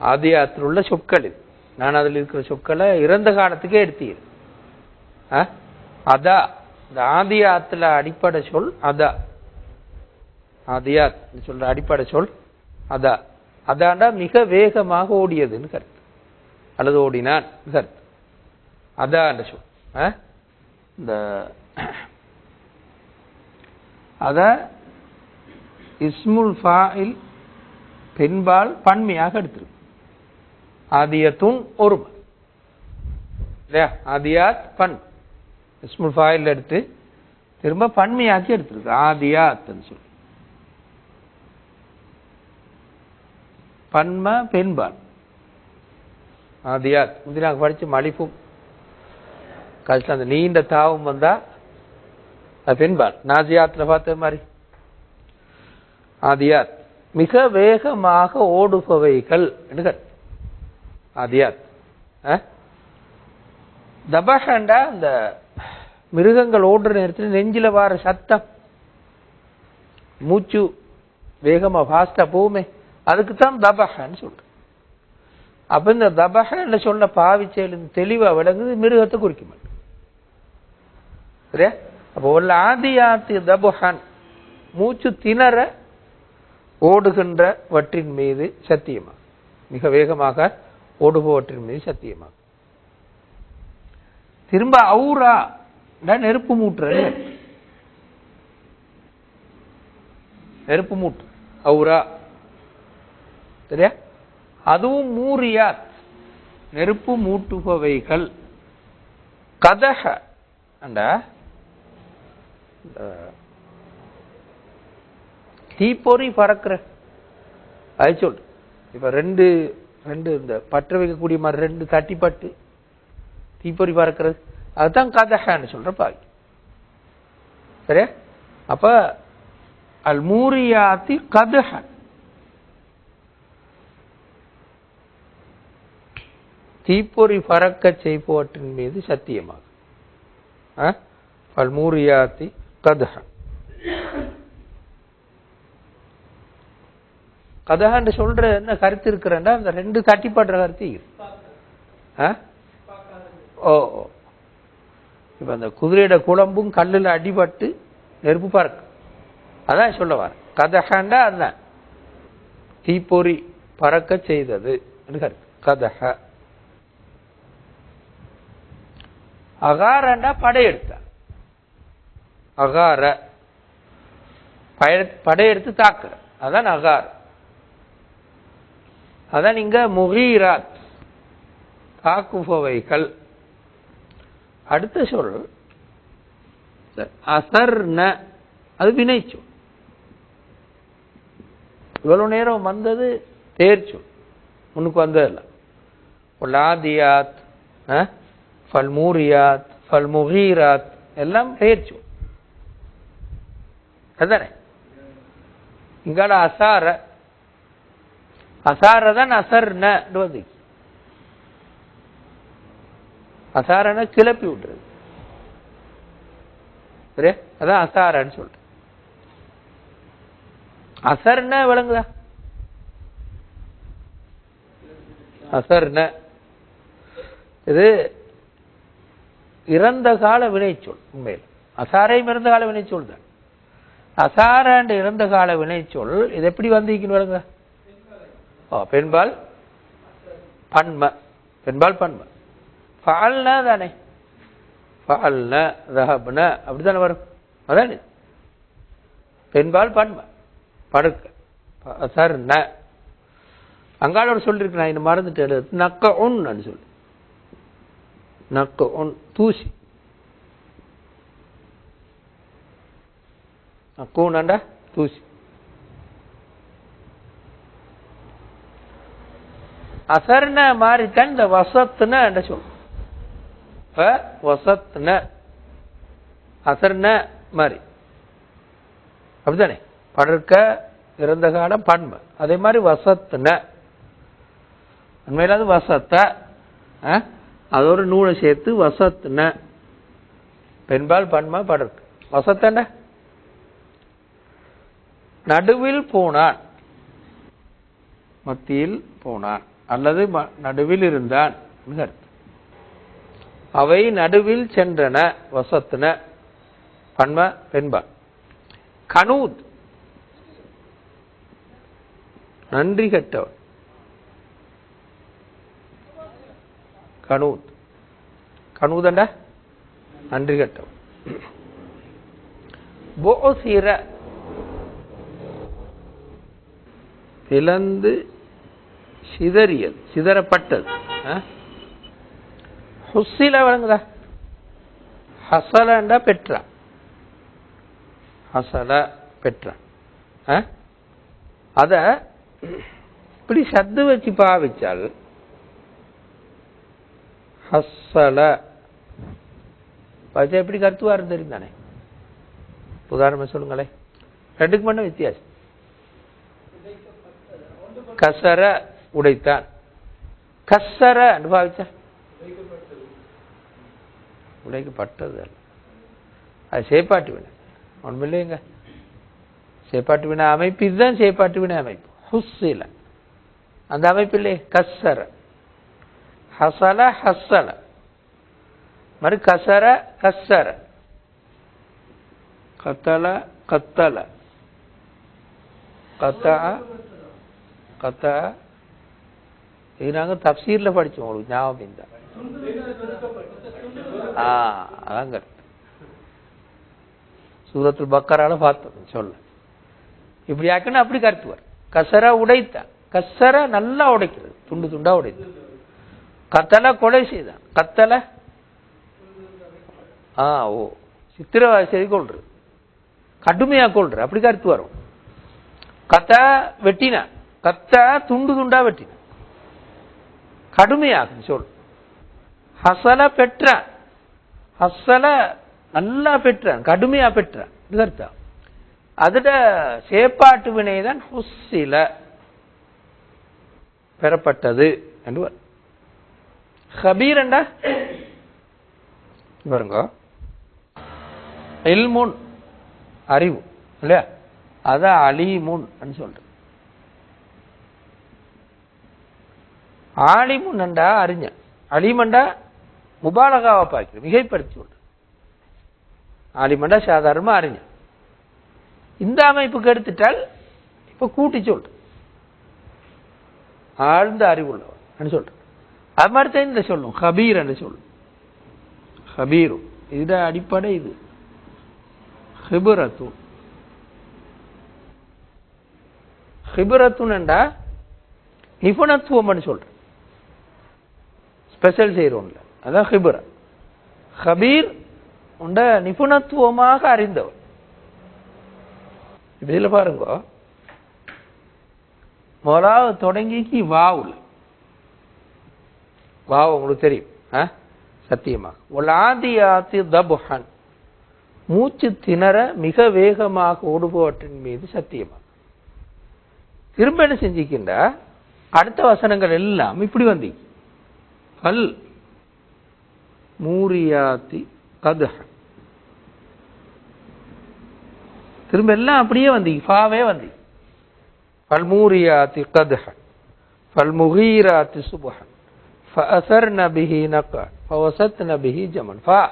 ஆதியாத்தில் உள்ள சொற்கள் இது. நான் அதில் இருக்கிற சொற்களை இறந்த காலத்துக்கே எடுத்தீர். ஆ? அதா. இந்த ஆதியாத்தில் அடிப்படை சொல் அதா. ஆதியாத் சொல்ற அடிப்படை சொல் அதா. அதாண்டா மிக வேகமாக ஓடியதுன்னு கருத்து. அல்லது ஓடினான் கருத்து. அதான்ற சொல். ஆ? இந்த அத இஸ்முல் ஃபாயில் பெண்பால் பன்மையாக எடுத்திருக்கு. ஆதியத்துன் ஒருமை இல்லையா? ஆதியாத் பண் இஸ்முல் ஃபாயில் எடுத்து திரும்ப பன்மையாக்கி எடுத்திருக்கு. ஆதியாத்னு சொல்லி. பன்ம பெண்பால் ஆதியாத். முந்தி நாங்கள் படித்து மலிப்பும். கடைசியில் அந்த நீண்ட தாவம் வந்தா அது பெண்பால் நாசியாத்துல பார்த்த மாதிரி. ஆதியாத். மிக வேகமாக ஓடுபவைகள். என்று ஆதியாத். தபாஷாண்டா தபஹண்டா அந்த மிருகங்கள் ஓடுற நேரத்தில் நெஞ்சில வார சத்தம். மூச்சு வேகமா ஃபாஸ்டா போகுமே. அதுக்கு தான் தபஹன்னு சொல்றேன். அப்ப இந்த தபஹன்னு சொன்ன பாவிச்சேலும் தெளிவா விளங்குது மிருகத்தை குறிக்க மாட்டேன். சரியா? அப்போ உள்ள ஆதியாத்து தபஹான் மூச்சு திணற ஓடுகின்ற வற்றின் மீது சத்தியமாக மிக வேகமாக ஓடுபவற்றின் மீது சத்தியமாகும். திரும்ப அவுரா நெருப்பு மூட்டுறது நெருப்பு மூட்டு அவுரா. சரியா? அதுவும் மூரியாத் நெருப்பு மூட்டுபவைகள். கதக அந்த தீப்பொறி பறக்கிற. அது சொல். இப்ப ரெண்டு ரெண்டு இந்த பற்ற வைக்கக்கூடிய மாதிரி ரெண்டு தட்டிப்பட்டு தீப்பொறி பறக்கிறது. அதுதான் கதஹான்னு சொல்ற பாவி சரியா? அப்ப அல் மூரியாத்தி கதஹன் தீப்பொறி பறக்க செய்பவற்றின் மீது சத்தியமாக. அல்மூரியாத்தி கதஹன் கதஹான்னு சொல்ற என்ன கருத்து இருக்கிறேன்னா அந்த ரெண்டு தட்டிப்படுற கருத்து ஆ? ஓ ஓ. இப்ப அந்த குதிரையோட குழம்பும் கல்லுல அடிபட்டு நெருப்பு பறக்கு. அதான் சொல்ல வர கதஹாண்டா அதுதான் தீப்பொறி பறக்க செய்தது கதக கருத்து. கதஹ அகாரண்டா படையெடுத்தா. அகார. பய- படையெடுத்து தாக்குற. அதான் அகாரம். அதான் இங்க முகீராத் தாக்குபவைகள். அடுத்த சொல் அசர்ன அது வினைச்சொல் இவ்வளவு நேரம் வந்தது தேர்ச்சொல் முன்னுக்கு வந்ததில்ல. லாதியாத் ஃபல்மூரியாத் ஃபல்முகீராத் எல்லாம் தேர்ச்சொல் அதானே? இங்கால அசார அசார தான் வந்து அசாரன கிளப்பி விட்டுறது சரியா அதான் அசாரன்னு சொல்றேன். அசர்ன விளங்குதா? அசர்ன. இது இறந்த கால வினைச்சொல் உண்மையில். அசாரையும் இறந்த கால வினைச்சொல் தான். அசாராண்டு இறந்த கால வினைச்சொல் இது எப்படி வந்திருக்குன்னு விளங்குதா? பெண்பால் பன்ம. பெண்பால் பன்ம. ஃபால்னா தானே. ஃபால்ன ரஹப்ன அப்படிதானே வரும். அதானே. பெண்பால் பன்ம. படுக்க. சார் ந அங்கால ஒரு சொல்லிருக்கு நான் இந்த மறந்துட்டு நக்க ஒன்னு சொல்லு. நக்க ஒன் தூசி நக்கூனாண்டா தூசி. அசர்ன மாறித்தான் இந்த வசத்துன என்ற சொல். வசத்ன. அசர்ன மாதிரி. அப்படித்தானே? படுக்க இறந்த காலம் பண்பு. அதே மாதிரி வசத்துன உண்மையில அது வசத்த. ஆ? அது ஒரு நூலை சேர்த்து வசத்துன பெண்பால் பண்மா படற்கு வசத்தண்ட நடுவில் போனான். மத்தியில் போனான். அல்லது நடுவில் இருந்தான் அவை நடுவில் சென்றன வசத்தின பன்ம பெண்பா கனூத். நன்றி கெட்டவன். கனூத். கனூதண்ட நன்றி கெட்டவன். போசிர. பிளந்து சிதறியது சிதறப்பட்டது. ஆ? ஹுஸ்ஸில வழங்குதா ஹசலண்டா பெற்றா. ஹசல பெற்றா. ஆ? அத இப்படி சத்து வச்சு பாவிச்சால் ஹசல. வச்சா எப்படி கருத்துவா தெரியும் தானே உதாரணமா சொல்லுங்களேன். ரெண்டுக்கு மட்டும் வித்தியாசம். கசர உடைத்தான் கசர பாவிச்சா? உடைக்கப்பட்டது. அல்ல அது சேப்பாட்டு வினை. ஒன்றுமில்லைங்க சேப்பாட்டு வினை அமைப்பு இதுதான் சேப்பாட்டு வினை அமைப்பு. ஹுஸ்ஸில. அந்த அமைப்பு இல்லையே கசர ஹசல ஹசல மறு கசர கசர கத்தல கத்தல. கத்தா கத்தா இது நாங்க தப்சீர்ல படிச்சோம் உங்களுக்கு ஞாபகம் இருந்தா. ஆ அதான் கரெக்ட் சூரத்துல் பக்கரால பார்த்தோம் சொல்ல. இப்படி ஆக்கணும் அப்படி கருத்துவார். கசரா உடைத்தா கசரா நல்லா உடைக்கிறது துண்டு துண்டா உடைத்து. கத்தலை கொலை செய்தான். கத்தலை? ஆ ஓ. சித்திரவாதை செய்து கொள்றது. கடுமையா கொள்ற அப்படி கருத்து வரும் கத்த வெட்டினா கத்த துண்டு துண்டா வெட்டின கடுமையாகும் சொல். ஹசல பெற்ற ஹசல நல்லா பெற்றான் கடுமையா பெற்றான் இது அதுட சேப்பாட்டு வினைதான் ஹுஸ்ஸில பெறப்பட்டது என்று வரும். ஹபீரண்டா பாருங்க. இல்முன் அறிவு இல்லையா? அதான் அலிமுன் சொல்றேன் ஆலிமுன்னண்டா அறிஞன் அலிமண்டா முபாலகாவை பார்க்கிறேன் மிகைப்படுத்தி சொல்றேன் ஆலிமண்டா சாதாரணமா அறிஞன் இந்த அமைப்புக்கு எடுத்துட்டால் இப்போ கூட்டி சொல்றேன் ஆழ்ந்த அறிவுள்ளவன் சொல்றேன் அது மாதிரி தான் இந்த சொல்லும். ஹபீர் என்று சொல்லும். ஹபீரு இதுதான் அடிப்படை இது. ஹிபுரத்து. ஹிபுரத்துன்டா நிபுணத்துவம்னு சொல்றேன் ஸ்பெஷல் செய்கிறோம்ல அதான் ஹிபுர. ஹபீர் உண்ட நிபுணத்துவமாக அறிந்தவர். இதில் பாருங்க. முதலாவது தொடங்கிக்கு வாவுல. வாவ் உங்களுக்கு தெரியும். ஆ? சத்தியமாக ஒலாதியாத்தி தபுஹன். மூச்சு திணற மிக வேகமாக ஓடுபவற்றின் மீது சத்தியமாக திரும்ப என்ன செஞ்சுக்கின்ற? அடுத்த வசனங்கள் எல்லாம் இப்படி வந்தீங்க அல் மூரியாத்தி கதஹ. திரும்ப எல்லாம் அப்படியே வந்து இஃபாவே வந்து. ஃபல்மூரியாத்தி கதுஹ. ஃபல்முகீராத்தி சுபஹன் ஃபசர் நபிஹி நக்க. ஃபவசத்ன நபிஹி ஜமன். ஃபா.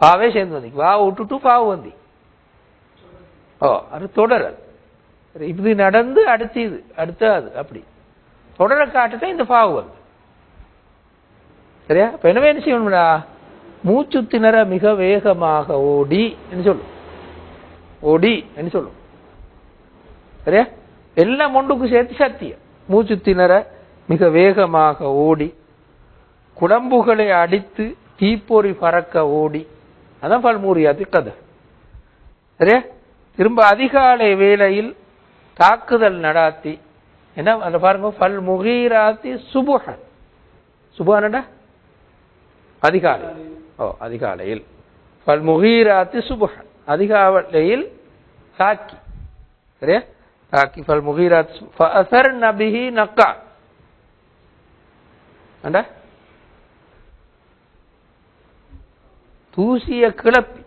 ஃபாவே சேர்ந்து வந்து. வா விட்டுட்டு ஃபாவு வந்து. ஓ அது தொடர் அது. இது நடந்து அடுத்து இது அடுத்த அது அப்படி. தொடரை காட்டுதான் இந்த ஃபாவு வந்து. சரியா? இப்போ என்னவே என்ன செய்யணும்டா மூச்சு திணற மிக வேகமாக ஓடி என்ன சொல்லும்? ஓடி என்ன சொல்லும்? சரியா? எல்லாம் ஒன்றுக்கு சேர்த்து சத்தியம். மூச்சு திணற மிக வேகமாக ஓடி குடம்புகளை அடித்து தீப்பொறி பறக்க ஓடி. அதான் பல்மூரியாத்தி கதை. சரியா? திரும்ப அதிகாலை வேளையில் தாக்குதல் நடாத்தி என்ன அந்த பாருங்க பல் முகீராத்தி சுபுகன் சுபுகனடா அதிகாலை. ஓ அதிகாலையில். பல் முகீராத்து சுபுகன் அதிகாலையில் தாக்கி சரியா? தாக்கி பல் முகீராத் ஃபஅசர் நபிஹி நக்கா. அண்டா தூசிய கிளப்பி.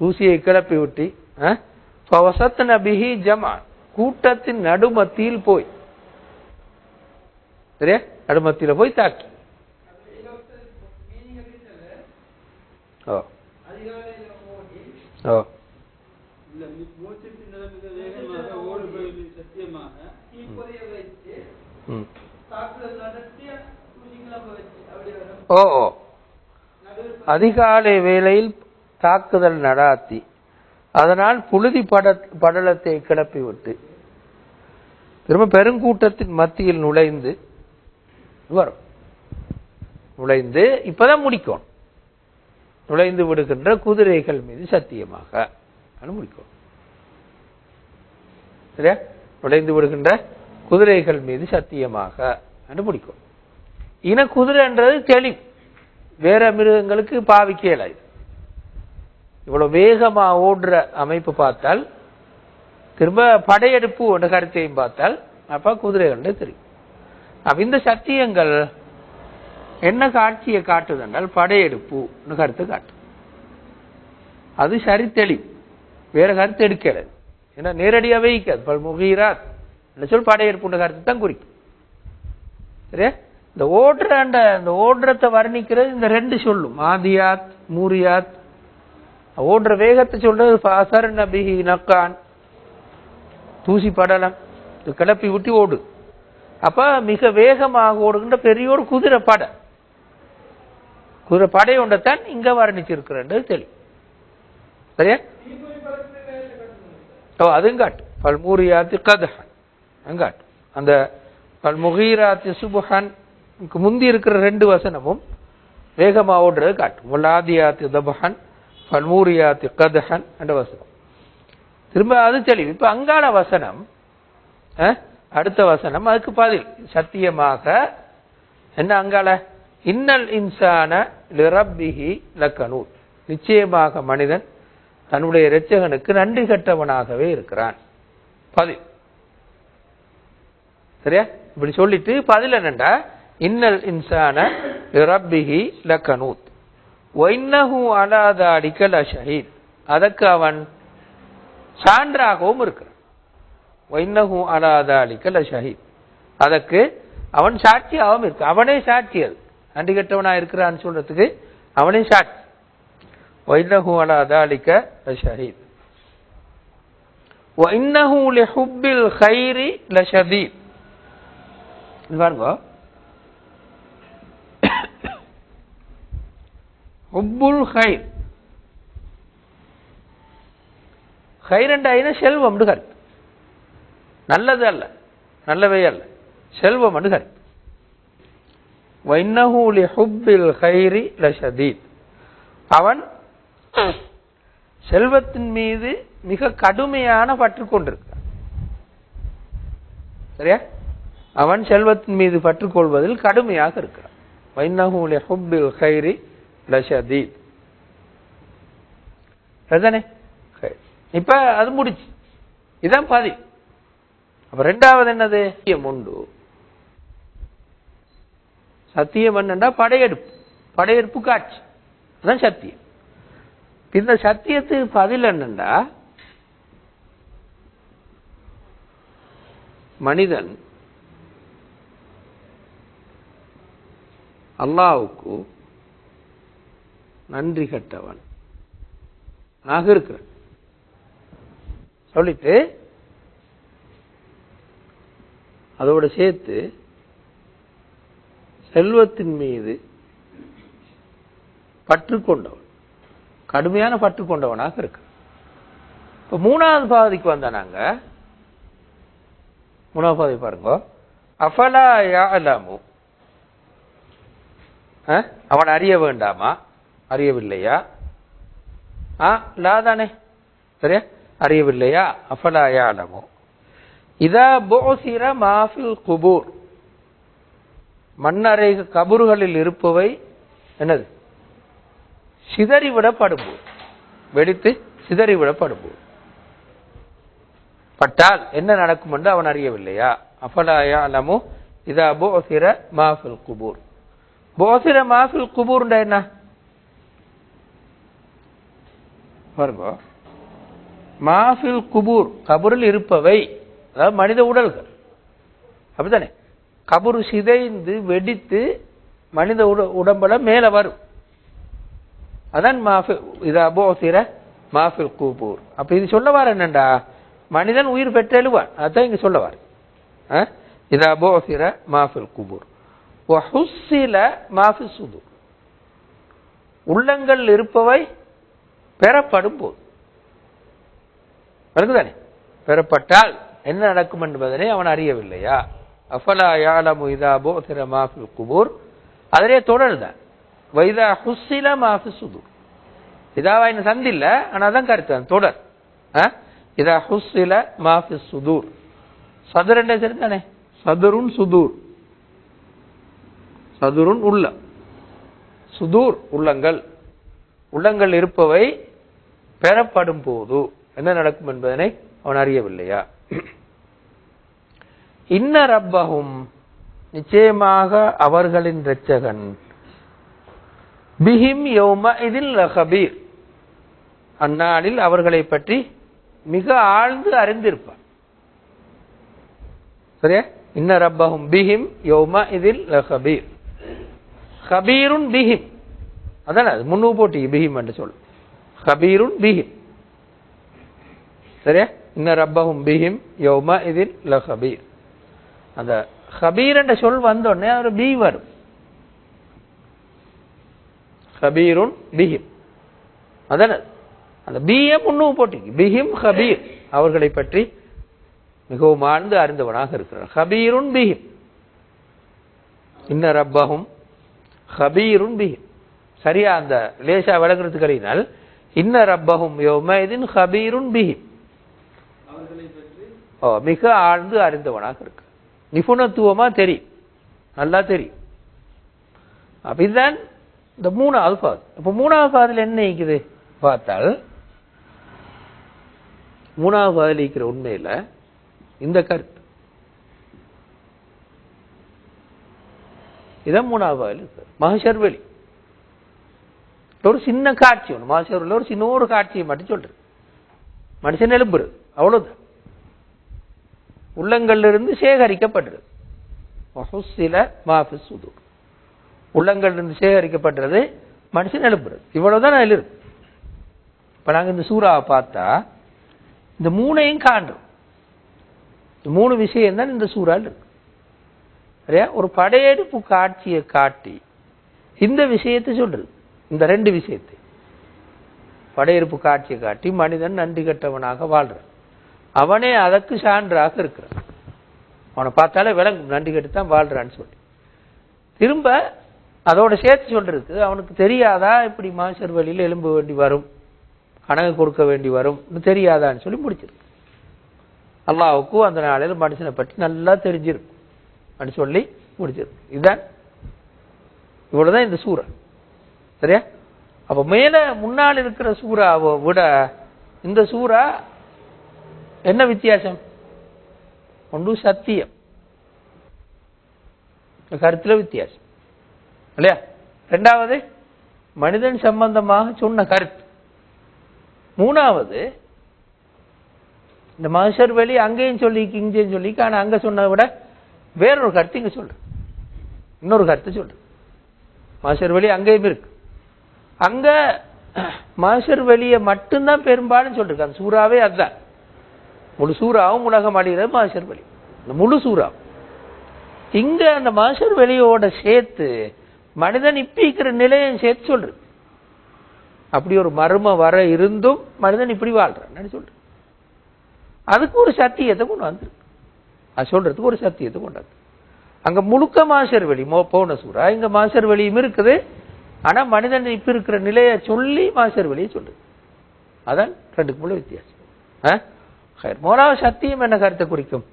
தூசியை கிளப்பி விட்டு ஃபவசத் நபிஹி ஜமா கூட்டத்தின் நடுமத்தியில் போய். சரியா? நடுமத்தியில் போய் தாக்கி ஓ ஓ இல்ல மூச்சுக்கு நிலைமிக வேகமாக ஓடுபொழுது சத்தியமாக ம் தாக்குதல் நடத்தி தூசிக்கிழமை வச்சு அப்படி வரும் ஓ ஓ அதிகாலை வேளையில் தாக்குதல் நடாத்தி. அதனால் புழுதி பட படலத்தை கிளப்பிவிட்டு. திரும்ப பெருங்கூட்டத்தின் மத்தியில் நுழைந்து வரும் நுழைந்து இப்பதான் முடிக்கும் நுழைந்து விடுகின்ற குதிரைகள் மீது சத்தியமாக. முடிக்கும் சரியா? நுழைந்து விடுகின்ற குதிரைகள் மீது சத்தியமாக. என்று முடிக்கும் இன குதிரைன்றது தெளிவு. வேற மிருகங்களுக்கு பாவிக்கல இது இவ்வளவு வேகமா ஓடுற அமைப்பு பார்த்தால் திரும்ப படையெடுப்பு என்ற கருத்தையும் பார்த்தால் அப்ப குதிரைகள் தெரியும். அப்ப இந்த சத்தியங்கள் என்ன காட்சியை காட்டுது என்றால் படையெடுப்பு கருத்து காட்டு அது சரி தெளி வேற கருத்து எடுக்கிறது ஏன்னா நேரடியாகவே வைக்காது. பல் முகீராத் சொல் படையெடுப்பு கருத்து தான் குறிக்கும். சரியா? இந்த ஓடுற அந்த இந்த ஓடுறத்தை வர்ணிக்கிறது இந்த ரெண்டு சொல்லும். ஆதியாத் மூரியாத். ஓடுற வேகத்தை சொல்றது ஃபாசர் நபிஹி நக்கான். தூசி படலம். கிளப்பி விட்டு ஓடு. அப்ப மிக வேகமாக ஓடுகின்ற பெரியோடு குதிரை படை. குதிரை படை ஒன்றைத்தான் இங்க வர்ணிச்சிருக்கிறது தெளிவு சரியா? ஓ அதுவும் காட்டு. பல்மூரியாத்தி கதஹன். காட்டு. அந்த பல்முகீராத்தி சுபஹன் முந்தி இருக்கிற ரெண்டு வசனமும் வேகமா ஓடுறது காட்டும் முல்லாதியாத்து தபஹன் பல்மூரியாத்தி கதஹன் என்ற வசனம். திரும்ப அது தெளிவு இப்ப அங்காள வசனம் அடுத்த வசனம் அதுக்கு பதில். சத்தியமாக என்ன அங்காள? இன்னல் இன்சான லிரப்பிஹி லக்கனூர் நிச்சயமாக மனிதன் தன்னுடைய இரட்சகனுக்கு நன்றி கட்டவனாகவே இருக்கிறான். பதில். சரியா? இப்படி சொல்லிட்டு பதில் என்னண்டா? இன்னல் இன்சான லிரப்பிஹி லக்கனூத் ஒன்னஹு அலாதாடிக்க அஷஹீத். அதற்கு அவன் சான்றாகவும் இருக்கிறான். ஒன்னஹு அடிக்கல் அஷஹீத். அதற்கு அவன் சாட்சியாகவும் இருக்கு அவனே சாட்சி அது நன்றி கெட்டவனா இருக்கிறான்னு சொல்றதுக்கு அவனே சாட்சி ஒய்னஹூ அலா அதாலிக்க லஷஹீத் ஒய்னஹூ லிஹுப்பில் ஹைரி லஷதீத் இது பாருங்க. ஹுப்புல் ஹைர் ஹைரண்டாயின செல்வம் கருத்து. நல்லது அல்ல நல்லவை அல்ல. செல்வம் கருத்து. வைன்னஹூலி ஹுப்பில் ஹைரி லஷதீத் அவன் செல்வத்தின் மீது மிக கடுமையான பற்று கொண்டிருக்கிறான். சரியா? அவன் செல்வத்தின் மீது பற்றுக்கொள்வதில் கடுமையாக இருக்கிறான். வைன்னஹூலி ஹுப்பில் ஹைரி லஷதீத் அதுதானே? இப்ப அது முடிச்சு இதான் பாதி. அப்ப ரெண்டாவது என்னது? உண்டு சத்தியம் என்னண்டா? படையெடுப்பு. படையெடுப்பு காட்சி. அதான் சத்தியம். இந்த சத்தியத்துக்கு பதில் என்னண்டா? மனிதன் அல்லாவுக்கு நன்றி கட்டவன். ஆக இருக்கிறேன். சொல்லிட்டு அதோட சேர்த்து செல்வத்தின் மீது பற்று கொண்டவன் கடுமையான பற்று கொண்டவனாக இருக்கு இப்ப மூணாவது பாதிக்கு வந்த மூணாவது பாதை பாருங்க. அஃபலா யாலமு அவன் அறிய வேண்டாமா? அறியவில்லையா? ஆ லாதானே சரியா? அறியவில்லையா? அஃபலா யாலமு இதா போசிர மாஃபில் குபூர். மண்ணறை கபறுகளில் இருப்பவை என்னது? சிதறிவிடப்படும்போது வெடித்து சிதறிவிடப்படும்போது பட்டால் என்ன நடக்கும் என்று அவன் அறியவில்லையா? அப்பலாயா அலமு இதா போசிர மாஃபில் குபூர். போசிர மாஃபில் குபூர்ண்டா என்ன? பாருங்க. மாஃபில் குபூர் கபூரில் இருப்பவை அதாவது மனித உடல்கள். அப்படித்தானே? கபரு சிதைந்து வெடித்து மனித உட உடம்புல மேல வரும். அதான் மாஃபி இது அபோசிர மாஃபில் கூபூர். அப்ப இது சொல்ல என்னண்டா? மனிதன் உயிர் பெற்றெழுவான். அதான் இங்க சொல்ல வர இது அபோசிர மாஃபில் கூபூர். வஹுஸ்ஸில மாஃபி சுதூர். உள்ளங்கள் இருப்பவை பெறப்படும் போது. விளங்குதானே? பெறப்பட்டால் என்ன நடக்கும் என்பதனை அவன் அறியவில்லையா? அஃபலா யாலமு இதா போசிர மாஃபில் குபூர்? அதிலே தொடருதான் வைதா ஹுஸ்ஸில மாஃபி சுதூர். இதாவா இன்னும் சந்தில்ல ஆனா அதான் கருத்து அந்த தொடர்? இதா ஹுஸ்ஸில மாஃபி சுதூர். சதுர் என்ன சரி தானே சதுருன் சுதூர். சதுருன் உள்ள. சுதூர் உள்ளங்கள். உள்ளங்கள் இருப்பவை பெறப்படும் போது என்ன நடக்கும் என்பதனை அவன் அறியவில்லையா? இன்ன ரப்பகும் நிச்சயமாக அவர்களின் இரட்சகன். பிஹிம் யௌம இதில் ஹபீர் அந்நாளில் அவர்களை பற்றி மிக ஆழ்ந்து அறிந்திருப்பார். சரியா? இன்ன ரப்பகும் பிஹிம் யோம இதில் ஹபீர் ஹபீருன் பிஹிம். அதானே அது முன்னு போட்டி பிஹிம் என்று சொல்லு ஹபீருன் பிஹிம். சரியா? இன்ன ரப்பகும் பிஹிம் யோம இதில் லஹபீர். அந்த ஹபீர் என்ற சொல் வந்தோடனே ஒரு பி வரும். ஹபீருன் பிஹிம். அதானே? அந்த பிஏ முன்னு போட்டிக்கு. பிஹிம் ஹபீர் அவர்களை பற்றி மிகவும் ஆழ்ந்து அறிந்தவனாக இருக்கிறார். ஹபீருன் பிஹிம். இன்ன ரப்பகும் ஹபீருன் பிஹிம். சரியா? அந்த லேசா விளங்குறதுக்கு அறியினால் இன்ன ரப்பகும் யோமதின் ஹபீருன் பிஹிம். மிக ஆழ்ந்து அறிந்தவனாக இருக்கு நிபுணத்துவமா தெரியும் நல்லா தெரியும் அப்படிதான் இதுதான் இந்த மூணாவது பாது இப்ப மூணாவது பாதில் என்ன இருக்குது பார்த்தால் மூணாவது பாதில் இருக்கிற உண்மையில இந்த கருத்து. இதான் மூணாவது பாதில் இருக்கு மகஷர்வெளி ஒரு சின்ன காட்சி ஒன்று மகஷர்ல ஒரு சின்ன ஒரு காட்சியை மட்டும் சொல்றது. மனுஷன் எழுப்புறது அவ்வளவுதான். உள்ளங்களிலிருந்து சேகரிக்கப்படுறது சில மாஃபி சுது உள்ளங்களிலிருந்து சேகரிக்கப்படுறது மனுஷன் எழுப்புறது. இவ்வளவுதான் அதில் இருக்கு. இப்ப நாங்க இந்த சூறாவை பார்த்தா இந்த மூணையும் காண்றோம். இந்த மூணு விஷயம் தான் இந்த சூறாவில் இருக்கு. சரியா? ஒரு படையெடுப்பு காட்சியை காட்டி இந்த விஷயத்தை சொல்றது. இந்த ரெண்டு விஷயத்தை. படையெடுப்பு காட்சியை காட்டி மனிதன் நன்றி கட்டவனாக வாழ்றான். அவனே அதற்கு சான்றாக இருக்கிறான். அவனை பார்த்தாலே விளங்கும் நன்றி கட்டு தான் வாழ்றான்னு சொல்லி. திரும்ப அதோட சேர்த்து சொல்றதுக்கு அவனுக்கு தெரியாதா இப்படி மாசர் வழியில் எலும்ப வேண்டி வரும்? கணக்கு கொடுக்க வேண்டி வரும்? தெரியாதான்னு சொல்லி முடிச்சிருக்கு அல்லாவுக்கும் அந்த நாளையில் மனுஷனை பற்றி நல்லா தெரிஞ்சிருக்கும் அப்படின்னு சொல்லி முடிச்சிருக்கு இதுதான். இவ்வளோதான் இந்த சூறா. சரியா? அப்போ மேலே முன்னால் இருக்கிற சூறாவை விட இந்த சூறா என்ன வித்தியாசம்? ஒன்று சத்தியம். இந்த கருத்துல வித்தியாசம். இல்லையா? ரெண்டாவது மனிதன் சம்பந்தமாக சொன்ன கருத்து. மூணாவது இந்த மகசர் வெளி அங்கேயும் சொல்லி இங்கேயும் சொல்லி ஆனால் அங்கே சொன்னதை விட வேறொரு கருத்து இங்கே சொல்ற இன்னொரு கருத்து சொல்ற மகசர் வெளி அங்கேயும் இருக்கு. அங்க மகசர் வெளியை மட்டும்தான் பெரும்பாலும் சொல்லிருக்கு அந்த சூறாவே அதுதான் முழு சூறாவும் உலகம் அழிகிறது மாஷர் வெளி இந்த முழு சூறாவும். இங்கே அந்த மாஷர் வெளியோட சேர்த்து மனிதன் இப்பிக்கிற நிலையை சேர்த்து சொல்றது. அப்படி ஒரு மர்ம வர இருந்தும் மனிதன் இப்படி வாழ்றான். சொல்ற அதுக்கு ஒரு சத்தியத்தை கொண்டு வந்துருக்கு அது சொல்றதுக்கு ஒரு சத்தியத்தை கொண்டு வந்து. அங்க முழுக்க மாசர் வெளி மோ போன சூறா. இங்க மாசர் வெளியும் இருக்குது. ஆனா மனிதன் இப்ப இருக்கிற நிலையை சொல்லி மாசர் வெளியை சொல்லுது அதான் ரெண்டுக்கு உள்ள வித்தியாசம். ஆ? மூணாவது சத்தியம் என்ன கருத்தை குறிக்கும்?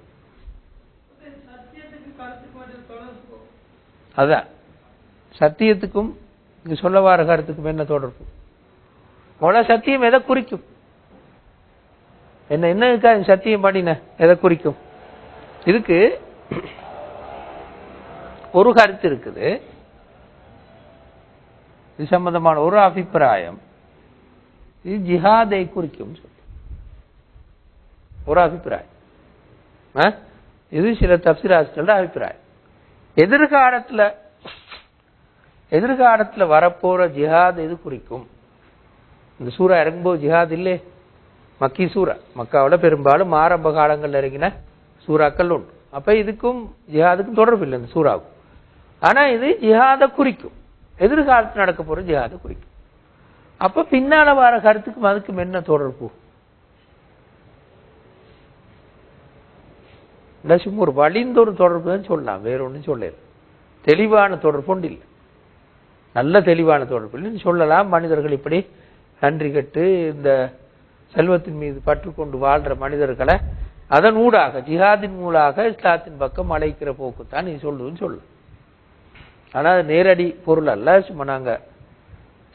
அதான் சத்தியத்துக்கும் இங்க சொல்ல வர கருத்துக்கும் என்ன தொடர்பு? முதல்ல சத்தியம் எதை குறிக்கும்? என்ன என்ன இருக்கா சத்தியம் பாடின? எதை குறிக்கும்? இதுக்கு ஒரு கருத்து இருக்குது. இது சம்பந்தமான ஒரு அபிப்பிராயம். இது ஜிஹாதை குறிக்கும் சொல்லி ஒரு அபிப்பிராயம். இது சில தப்சிராசிகளோட அபிப்பிராயம். எதிர்காலத்துல எதிர்காலத்துல வரப்போற ஜிஹாத் எது குறிக்கும்? இந்த சூறா இறங்கும்போது ஜிஹாத் இல்லே. மக்கி சூறா. மக்காவில் பெரும்பாலும் ஆரம்ப காலங்கள்ல இறங்கின சூறாக்கள் உண்டு. அப்ப இதுக்கும் ஜிஹாதுக்கும் தொடர்பு இல்லை இந்த சூறாவுக்கும் ஆனா இது ஜிஹாதை குறிக்கும். எதிர்காலத்தில் நடக்க போற ஜிஹாத குறிக்கும். அப்ப பின்னால் வர கருத்துக்கும் அதுக்கும் என்ன தொடர்பு? இல்ல சும்மா ஒரு வழிந்த ஒரு தொடர்பு தான் சொல்லலாம் வேற ஒன்றும் சொல்லல. தெளிவான தொடர்பு ஒன்று இல்லை. நல்ல தெளிவான தொடர்பு இல்லைன்னு சொல்லலாம். மனிதர்கள் இப்படி நன்றி கட்டு இந்த செல்வத்தின் மீது பற்றுக்கொண்டு வாழ்கிற வாழ்ற மனிதர்களை அதன் ஊடாக ஜிஹாதின் மூலாக இஸ்லாத்தின் பக்கம் அழைக்கிற போக்குத்தான் நீ சொல்லுதுன்னு சொல்லு ஆனால் அது நேரடி பொருள் அல்ல சும்மா நாங்கள்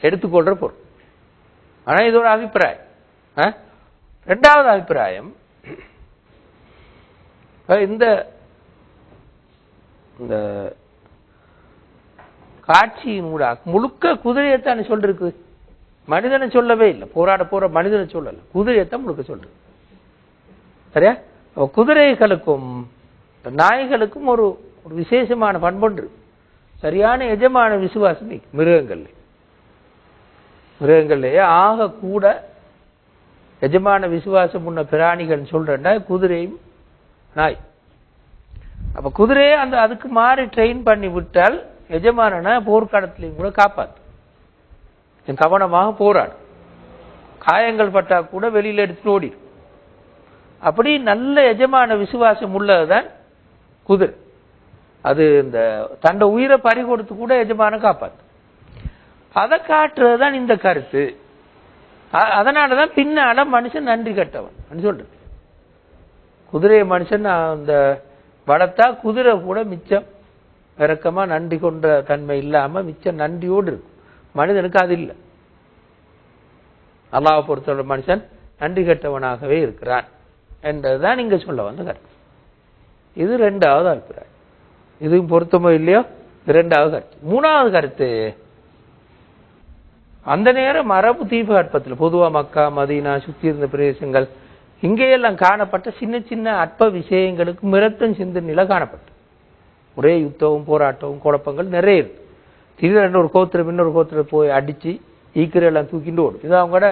எடுத்துக்கொள்கிற பொருள். ஆனால் இது ஒரு அபிப்பிராயம். ஆ? ரெண்டாவது அபிப்பிராயம் இந்த இந்த காட்சியின் ஊடாக முழுக்க குதிரையைத்தான் சொல்லிருக்கு. மனிதனை சொல்லவே இல்லை. போராட போற மனிதனை சொல்லல. குதிரையைத்தான் முழுக்க சொல்றது சரியா? குதிரைகளுக்கும் நாய்களுக்கும் ஒரு ஒரு விசேஷமான பண்பொன்று சரியான எஜமான விசுவாசம் மிருகங்கள்ல. மிருகங்கள்லயே ஆக கூட எஜமான விசுவாசம் உள்ள பிராணிகள் சொல்றேன்னா குதிரையும் நாய். அப்ப குதிரையை அந்த அதுக்கு மாறி ட்ரெயின் பண்ணி விட்டால் எஜமானனை போர்க்காலத்திலையும் கூட காப்பாத்து. கவனமாக போராடும் காயங்கள் பட்டா கூட வெளியில எடுத்துட்டு ஓடிடும் அப்படி நல்ல எஜமான விசுவாசம் உள்ளதுதான் குதிரை. அது இந்த தண்டை உயிரை பறி கொடுத்து கூட எஜமான காப்பாத்து. அதை காட்டுறது தான் இந்த கருத்து. அ- அதனாலதான் பின்னால மனுஷன் நன்றி கட்டவன். சொல்றது. குதிரையை மனுஷன் அந்த வளர்த்தா குதிரை கூட மிச்சம். இறக்கமாக நன்றி கொண்ட தன்மை இல்லாம மிச்சம் நன்றியோடு இருக்கும். மனிதனுக்கு அது இல்லை. அல்லாவை பொறுத்தவரை மனுஷன் நன்றி கெட்டவனாகவே இருக்கிறான் என்றதுதான் இங்க சொல்ல வந்த கருத்து. இது ரெண்டாவது அபிப்பிராயம். இதுவும் பொருத்தமோ இல்லையோ? இரண்டாவது கருத்து. மூணாவது கருத்து அந்த நேரம் மரபு தீபகற்பத்தில் பொதுவா மக்கா மதீனா சுற்றி இருந்த பிரதேசங்கள் இங்கேயெல்லாம் காணப்பட்ட சின்ன சின்ன அற்ப விஷயங்களுக்கு மிரட்டும் சிந்தனையில காணப்பட்டு ஒரே யுத்தமும் போராட்டமும் குழப்பங்கள் நிறைய இருக்கு. திடீர்னு ஒரு கோத்திரம் இன்னொரு கோத்திரம் போய் அடித்து ஈக்கிற எல்லாம் தூக்கிட்டு ஓடும். இது அவங்களோட